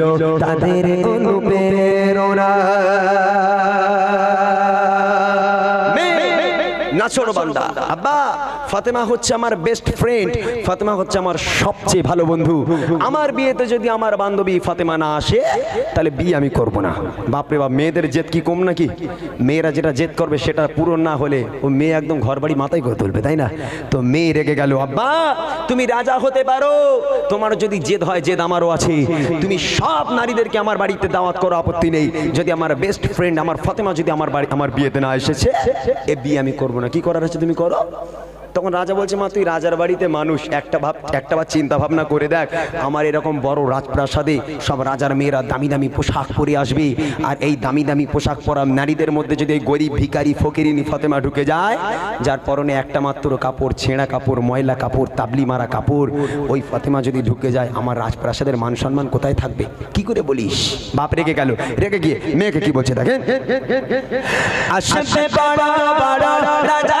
ছিল তাদের অনুপ্রেরণা নাচর বান্দা আব্বা ফাতেমা হচ্ছে আমার বেস্ট ফ্রেন্ড ফাতেমা হচ্ছে আমার সবচেয়ে ভালো বন্ধু। আমার বিয়েতে যদি আমার বান্ধবী ফাতেমা না আসে, তাহলে বিয়ে আমি করব না। বাপরে বাপ, মেয়েদের জেদ কি কম নাকি? মেয়েরা যেটা জেদ করবে সেটা পূরণ না হলে ও মেয়ে একদম ঘর বাড়ি মাথায় করে তুলবে, তাই না? তো মেয়ে রেগে গেল, আব্বা, তুমি রাজা হতে পারো। তোমার যদি জেদ হয়, জেদ আমারও আছে। তুমি সব নারীদেরকে আমার বাড়িতে দাওয়াত করো, আপত্তি নেই। যদি আমার বেস্ট ফ্রেন্ড আমার ফাতেমা যদি আমার বাড়ি, আমার বিয়েতে না এসেছে, এ বিয়ে আমি করব না। কি করার আছে তুমি করো? তখন রাজা বলছে, মা, তুই রাজার বাড়িতে মানুষ, একটা ভাব, একটা বার চিন্তা ভাবনা করে দেখ, আমার এরকম বড় রাজপ্রাসাদে সব রাজার মেয়েরা দামি দামি পোশাক পরে আসবে। আর এই দামি দামি পোশাক পরা নারীদের মধ্যে যদি এই গরিব ভিকারি ফকিরিনী ফতেমা ঢুকে যায়, যার পরনে একটা মাত্র কাপড়, ছেঁড়া কাপড়, ময়লা কাপড়, তাবলি মারা কাপড়, ওই ফতেমা যদি ঢুকে যায়, আমার রাজপ্রাসাদের মান সম্মান কোথায় থাকবে? কি করে বলিস? বাপ রেগে গেল, রেগে গিয়ে মেয়েকে কি বলছে দেখেন? আসবে বড় বড় রাজা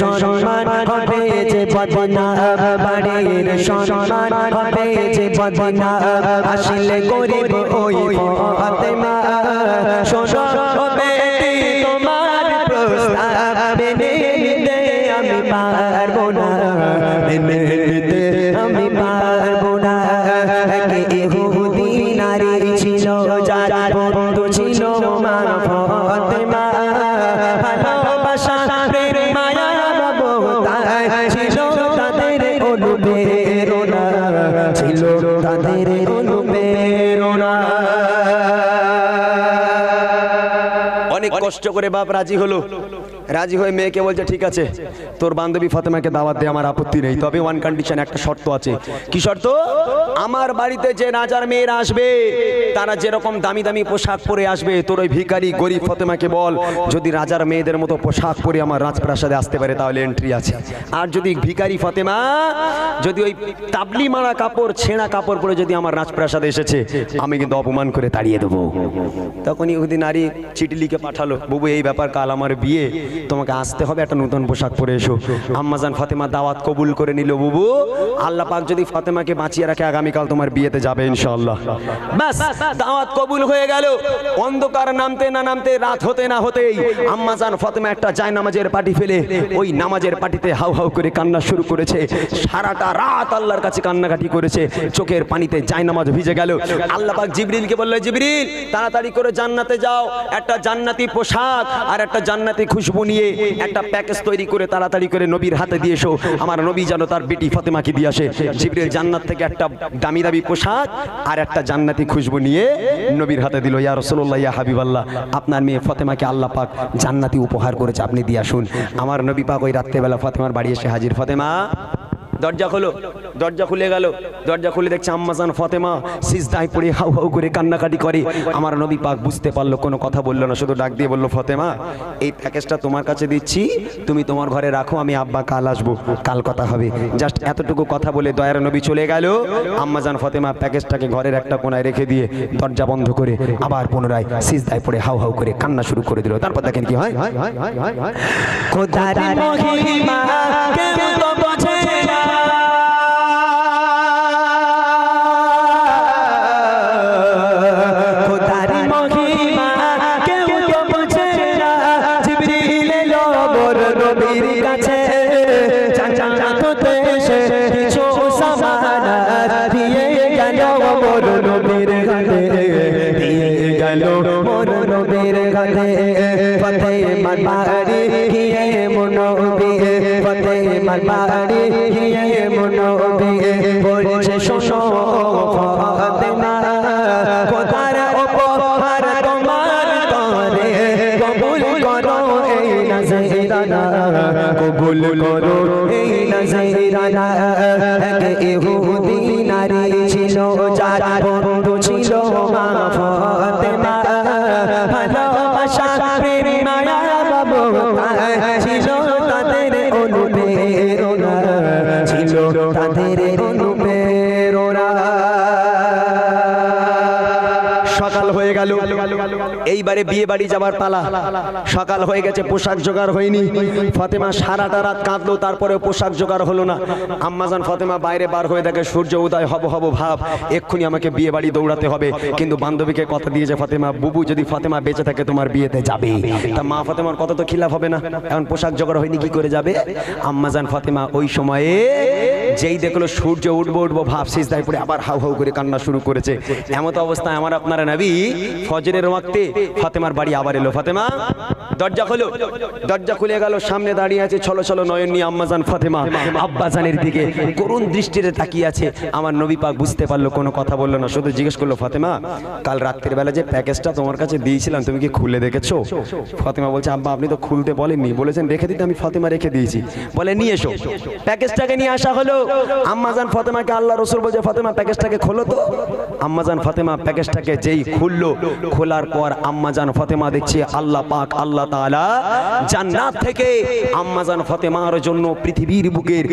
সম্মান হবে বদনা বাড়ির সম্মান হবে বদনা আসলে গরিব ওই ফতেমা। শোনো, বেটি, তোমার প্রস্তাব মেনে নিতে আমি পারব না। মেনে নিতে আমি পারব না। কে ইহুদি নারী ছিল, যার বন্ধু ছিল মা ফতেমা। কষ্ট করে বাপ রাজি হলো। রাজি হয়ে মেয়েকে বলছে, ঠিক আছে, তোর বান্ধবী ফাতেমাকে দাওয়াত দে, আমার আপত্তি নেই। তবে ওয়ান কন্ডিশন একটা শর্ত আছে। কি শর্ত? আমার বাড়িতে যে রাজার মেয়েরা আসবে, তারা যেরকম দামি দামি পোশাক পরে আসবে, তোর ওই ভিখারি গরিব ফাতেমাকে বল, যদি রাজার মেয়েদের মতো পোশাক পরে আমার রাজপ্রাসাদে আসতে পারে, তাহলে এন্ট্রি আছে। আর যদি ভিখারি ফাতেমা, যদি ওই তাবলি মারা কাপড়, ছেঁড়া কাপড় পরে যদি আমার রাজপ্রাসাদে এসেছে, আমি কিন্তু অপমান করে তাড়িয়ে দেবো। তখনই ইহুদি নারী চিঠি লিখে পাঠালো, বাবু, এই ব্যাপার, কাল আমার বিয়ে তোমাকে আসতে হবে একটা নতুন পোশাক পরে এসো। আম্মাজান ফাতেমা দাওয়াত কবুল করে নিল, বুবু। আল্লাহ পাক যদি ফাতেমাকে বাঁচিয়ে রাখে, আগামীকাল তোমার বিয়েতে যাবে ইনশাআল্লাহ। ব্যাস, দাওয়াত কবুল হয়ে গেল। অন্ধকার নামতে না নামতে, রাত হতে না হতেই আম্মাজান ফাতেমা একটা যায় নামাজের পাটি ফেলে, ওই নামাজের পাটিতে হাউ হাউ করে কান্না শুরু করেছে। সারাটা রাত আল্লাহর কাছে কান্নাকাটি করেছে। চোখের পানিতে যায় নামাজ ভিজে গেল। আল্লাহ পাক জিবরিলকে বলল, জিবরিল, তাড়াতাড়ি করে জান্নাতে যাও। একটা জান্নাতি পোশাক আর একটা জান্নাতি খুশবু নিয়ে একটা প্যাকেজ তৈরি করে তাড়াতাড়ি করে নবীর হাতে দিয়ে এসো। আমার নবী যেন তার বেটি ফাতেমাকে দিয়ে আসে। জিবরিল জান্নাত থেকে একটা দামি দামি পোশাক আর একটা জান্নাতি খুশবু নিয়ে নবীর হাতে দিল, ইয়া রাসূলুল্লাহ, ইয়া হাবিবাল্লাহ, আপনার মেয়ে ফাতেমাকে আল্লাহ পাক জান্নাতি উপহার করেছে, আপনি দিয়ে আসুন। আমার নবী পাক ওই রাত্রেবেলা ফাতেমার বাড়ি এসে হাজির। ফাতেমা দরজা খোলো, দরজা খুলে গেল। দরজা খুলে দেখছে আম্মাজান ফতেমা সিজদায় পড়ে হাউ হাউ করে কান্নাকাটি করে। আমার নবী পাক বুঝতে পারল, কোনো কথা বলল না, শুধু ডাক দিয়ে বলল, ফতেমা, এই প্যাকেজটা তোমার কাছে দিচ্ছি, তুমি তোমার ঘরে রাখো, আমি আব্বা কাল আসব, কাল কথা হবে। জাস্ট এতটুকু কথা বলে দয়ার নবী চলে গেল। আম্মাজান ফতেমা প্যাকেজটাকে ঘরের একটা কোনায় রেখে দিয়ে দরজা বন্ধ করে আবার পুনরায় সিজদায় পড়ে হাউ হাউ করে কান্না শুরু করে দিল। তারপর দেখেন কি হয়? খোদার মহিমা, কেউ কবুল করো এই নজরানা এ ইহুদি হয়ে গেল। এইবারে বিয়ে বাড়ি যাবার পালা। সকাল হয়ে গেছে, পোশাক জোগাড় হয়নি। ফাতেমা সারাটা রাত কাঁদলো তারপরে পোশাক জোগাড় হলো না। আম্মাজান ফাতেমা বাইরে বার হয়ে দেখে সূর্য উদয়, হব হব ভাব। এক্ষুনি আমাকে বিয়ে বাড়ি দৌড়াতে হবে। কিন্তু বান্ধবীকে কথা দিয়েছে ফাতেমা, বুবু, যদি ফাতেমা বেঁচে থাকে, তোমার বিয়েতে যাবে। তা মা ফতেমার কত তো খিলাফ হবে না। এখন পোশাক জোগাড় হয়নি, কি করে যাবে? আম্মাজান ফতেমা ওই সময়ে যেই দেখল সূর্য উঠবো উঠবো ভাব, সিজদায় পড়ে আবার হাউ হাউ করে কান্না শুরু করেছে। এমত অবস্থায় আমার আপনারা নবী ফজরের ওয়াক্তে ফাতেমার বাড়ি আবার এলো। ফাতেমা, দরজা খোলো। দরজা খুলে গেল, সামনে দাঁড়িয়ে আছে ছলো ছলো নয়ন নিয়ে আম্মাজান ফাতেমা। আব্বাজানের দিকে করুণ দৃষ্টিতে তাকিয়ে আছে। আমার নবী পাক বুঝতে পারল, কোনো কথা বলল না। শুধু জিজ্ঞেস করল, ফাতেমা, কাল রাত্রের বেলা যে প্যাকেজটা তোমার কাছে দিয়েছিলাম, তুমি কি খুলে দেখেছ? ফাতেমা বলছে, আব্বা, আপনি তো খুলতে বলেননি। বলেছেন, রেখে দিতে। আমি ফাতেমা রেখে দিয়েছি। বলে, নিয়ে এসো। প্যাকেজটাকে নিয়ে আসা হলো। আম্মাজান ফাতেমাকে আল্লাহ রসুল বলছে, ফাতেমা, প্যাকেজটাকে খোলো তো। আম্মাজান ফাতেমা প্যাকেজটাকে যেই খুললো খোলার পর আম্মাজান ফতেমা দেখছে আল্লাহ পাক, আল্লাহ তাআলা জান্নাত থেকে আম্মাজান ফাতেমার জন্য পৃথিবীর বুকের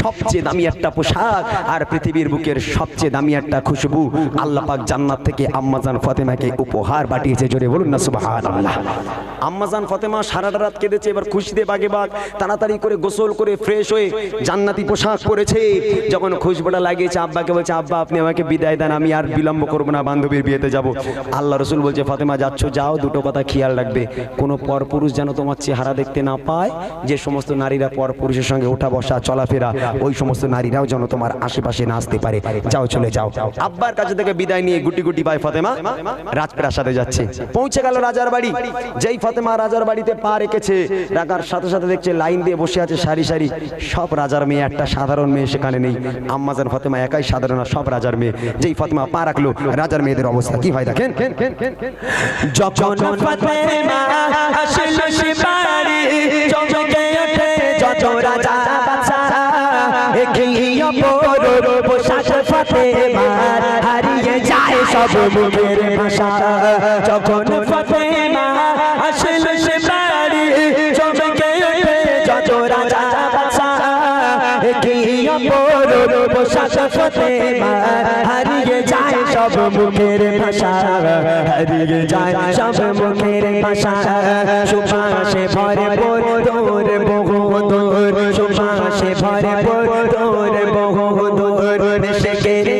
সবচেয়ে দামি একটা পোশাক আর পৃথিবীর বুকের সবচেয়ে দামি একটা খুশবু আল্লাহ পাক জান্নাত থেকে আম্মাজান ফাতেমাকে উপহার পাঠিয়েছে। জোরে বলুন না, সুবহানাল্লাহ। আম্মাজান ফাতেমা সারাটা রাত কেঁদেছে, এবার খুশিতে বাগে বাগ, তাড়াতাড়ি করে গোসল করে ফ্রেশ হয়ে জান্নাতি পোশাক পরেছে। যখন খুশবুটা লাগিয়েছে, আব্বাকে বলছে, আব্বা, আপনি আমাকে বিদায় দেন, আমি আর বিলম্ব করব না, বান্ধবীর বিয়েতে যাব। আল্লাহ রসুল বলছে, ফাতেমা, যাচ্ছ, যাও, দুটো কথা খেয়াল রাখবে। কোনো পরপুরুষ যেন তোমার চেহারা দেখতে না পায়, যে সমস্ত নারীরা পরপুরুষের সঙ্গে ওঠা বসা, চলাফেরা, ওই সমস্ত নারীরাও যেন তোমার আশেপাশে না আসতে পারে। যাও, চলে যাও। আব্বার কাছে থেকে বিদায় নিয়ে গুটি গুটি পায় ফাতেমা। রাজপ্রাসাদে যাচ্ছে। পৌঁছে গেল রাজার বাড়ি। যেই ফাতেমা রাজার বাড়িতে পা রেখেছে রাখার সাথে সাথে দেখছে লাইন দিয়ে বসে আছে সারি সারি। সব রাজার মেয়ে, একটা সাধারণ মেয়ে সেখানে নেই। আম্মাজান ফাতেমা একাই সাধারণ সব রাজার মেয়ে। যেই ফাতেমা পা রাখল, রাজার মেয়েদের অবস্থা কি হয় দেখেন? যখন ফাতেমা আসলো সে বাড়ি চমকে ওঠে যত রাজা বাদশা এগিয়ে পড়ো পোশাক ফাতেমার হারিয়ে যায় সব মুখের ভাষা। যখন ফাতেমা হারিয়ে যায় সব মুখের ভাষা সুবাসে ভরে ভোর তোর বহুদূর সুবাসে ভরে ভোর বহুদূর শেখের গন্ধে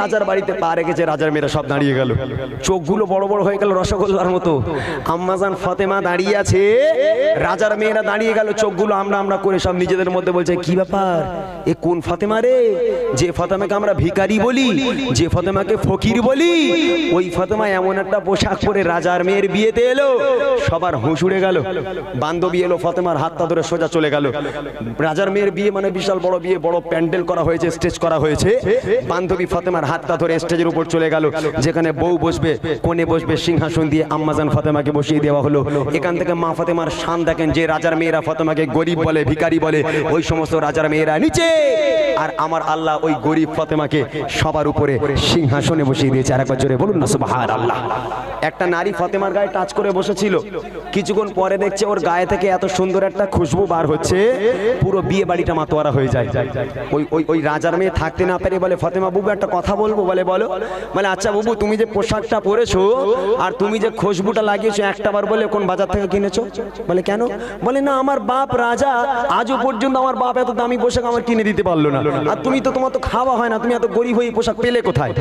রাজার বাড়িতে পা রেখেছে, রাজার মেয়েরা সব দাঁড়িয়ে গেল। চোখগুলো বড় বড় হয়ে গেল রসগোল্লার মতো। আম্মাজান ফাতেমা দাঁড়িয়ে আছে, রাজার মেয়েরা দাঁড়িয়ে গেল, চোখগুলো আমরা আমরা করে সব নিজেদের মধ্যে বলছে, কি ব্যাপার? এ কোন ফাতেমা রে? যে ফাতেমাকে আমরা ভিখারি বলি, যে ফাতেমাকে ফকির বলি, ওই ফাতেমা এমন একটা পোশাক পরে রাজার মেয়ের বিয়েতে এলো, সবার হুঁসুড়ে গেল। বান্ধবী এলো, ফাতেমার হাতটা ধরে সোজা চলে গেল। রাজার মেয়ের বিয়ে মানে বিশাল বড় বিয়ে, বড় প্যান্ডেল করা হয়েছে, স্টেজ করা হয়েছে। বান্ধবী ফাতেমার হাতটা ধরে স্টেজের উপর চলে গেল, যেখানে বউ বসবে, কোণে বসবে, সিংহাসন দিয়ে আম্মাজান ফাতেমাকে বসিয়ে দেওয়া হলো। এখান থেকে মা ফাতেমার শান দেখেন যে রাজার মেয়েরা ফাতেমাকে গরিব বলে, ভিখারি বলে, ওই সমস্ত রাজার মেয়েরা নিচে! আর আমার আল্লাহ ওই গরিব ফাতেমাকে সবার উপরে সিংহাসনে বসিয়ে দিয়েছে। আর একবার জোরে বলুন না সুবহান আল্লাহ একটা নারী ফাতেমার গায়ে টাচ করে বসেছিল। কিছুক্ষণ পরে দেখছে ওর গায়ে থেকে এত সুন্দর একটা খুশবু বার হচ্ছে। পুরো বিয়ে বাড়িটা মাতোয়ারা হয়ে যায়। ওই ওই ওই রাজার মেয়ে থাকতে না পেরে বলে, ফাতেমা, বুবু, একটা কথা বলব? বলে বলো। বলে আচ্ছা বুবু, তুমি যে পোশাকটা পরেছো আর তুমি যে খুশবুটা লাগিয়েছো একটা বার বলে কোন বাজার থেকে কিনেছো? বলে, কেন? বলে, না, আমার বাপ রাজা, আজও পর্যন্ত আমার বাপ এত দামি পোশাক আমার কিনে দিতে পারল না। আর তুমি তো তোমার তো খাওয়া হয় না, তুমি এত গরিব হয়ে পোশাক পেলে কোথায়?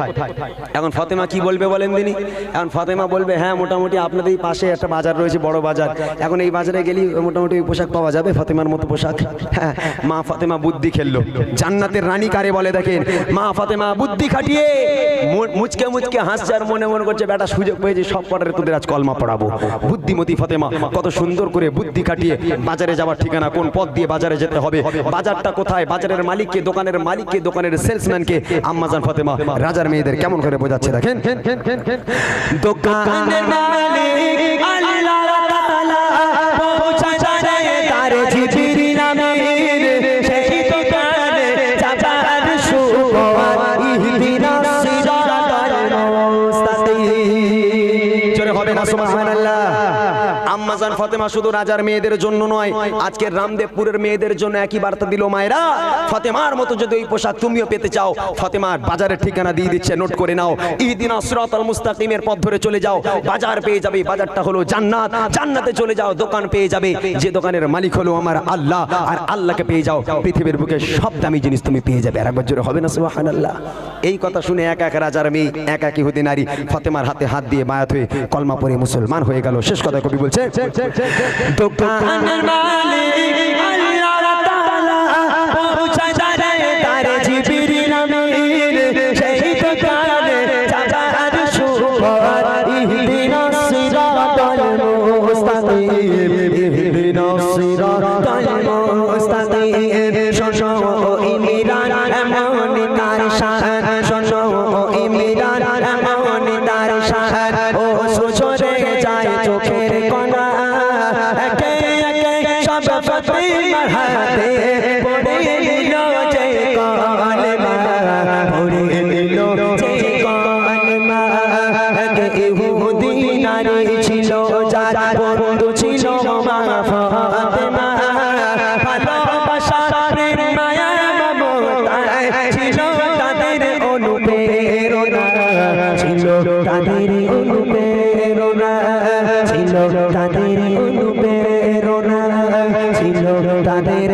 এখন ফাতেমা কি বলবে বলেন দিনি এখন ফাতেমা বলবে হ্যাঁ মোটামুটি আপনাদের এই পাশে একটা বাজার রয়েছে, বড় বাজার। এখন এই বাজারে গেলে মোটামুটি পোশাক পাওয়া যাবে, ফাতেমার মতো পোশাক। হ্যাঁ মা ফাতেমা বুদ্ধি খেললো। জান্নাতের রানী কারে বলে দেখেন? মা ফাতেমা বুদ্ধি খাটিয়ে মুচকে মুচকে হাসছে আর মনে মনে করছে বেটা সুযোগ পেয়েছে সব কটারে তোদের আজ কলমা পড়াবো। বুদ্ধিমতী ফাতেমা কত সুন্দর করে বুদ্ধি খাটিয়ে বাজারে যাওয়ার ঠিকানা কোন পথ দিয়ে বাজারে যেতে হবে? বাজারটা কোথায়? বাজারের মালিককে দোকানের মালিককে দোকানের সেলসম্যানকে? আম্মাজান ফাতেমা রাজার মেয়েদের কেমন করে বোঝাচ্ছে দেখেন? দোকানের মালিক আল্লাহ তাআলা মুস্তাকিম জোরে ফাতেমা শুধু রাজার মেয়েদের জন্য নয় আজকের রামদেবপুরের মেয়েদের জন্য একই বার্তা দিল মায়েরা, ফাতেমার মতো যদি ওই পোশাক তুমিও পেতে চাও, ফাতেমার বাজারের ঠিকানা দিয়ে দিচ্ছে, নোট করে নাও, ইহদিনা সিরাতাল মুস্তাকিমের পথ ধরে চলে যাও, বাজার পেয়ে যাবে, বাজারটা হলো জান্নাত, জান্নাতে চলে যাও, দোকান পেয়ে যাবে, যে দোকানের মালিক হলো আমার আল্লাহ, আর আল্লাহকে পেয়ে যাও, পৃথিবীর বুকে সব দামি জিনিস তুমি পেয়ে যাবে, আর একবার জোরে হবে না, সুবহানাল্লাহ। এই কথা শুনে এক এক রাজার মেয়ে, এক এক ইহুদি নারী, ফাতেমার হাতে হাত দিয়ে বায়াত হয়ে কলমা পড়ে মুসলমান হয়ে গেল। শেষ কথা কবি বলছে দোকানের মালিক আল্লাহ তাআলা পৌঁছায় তাদের অনুপ্রেরণা তাদের তাদের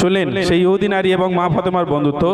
শুনলেন সেই ইহুদি নারী এবং মা ফাতেমার বন্ধুত্ব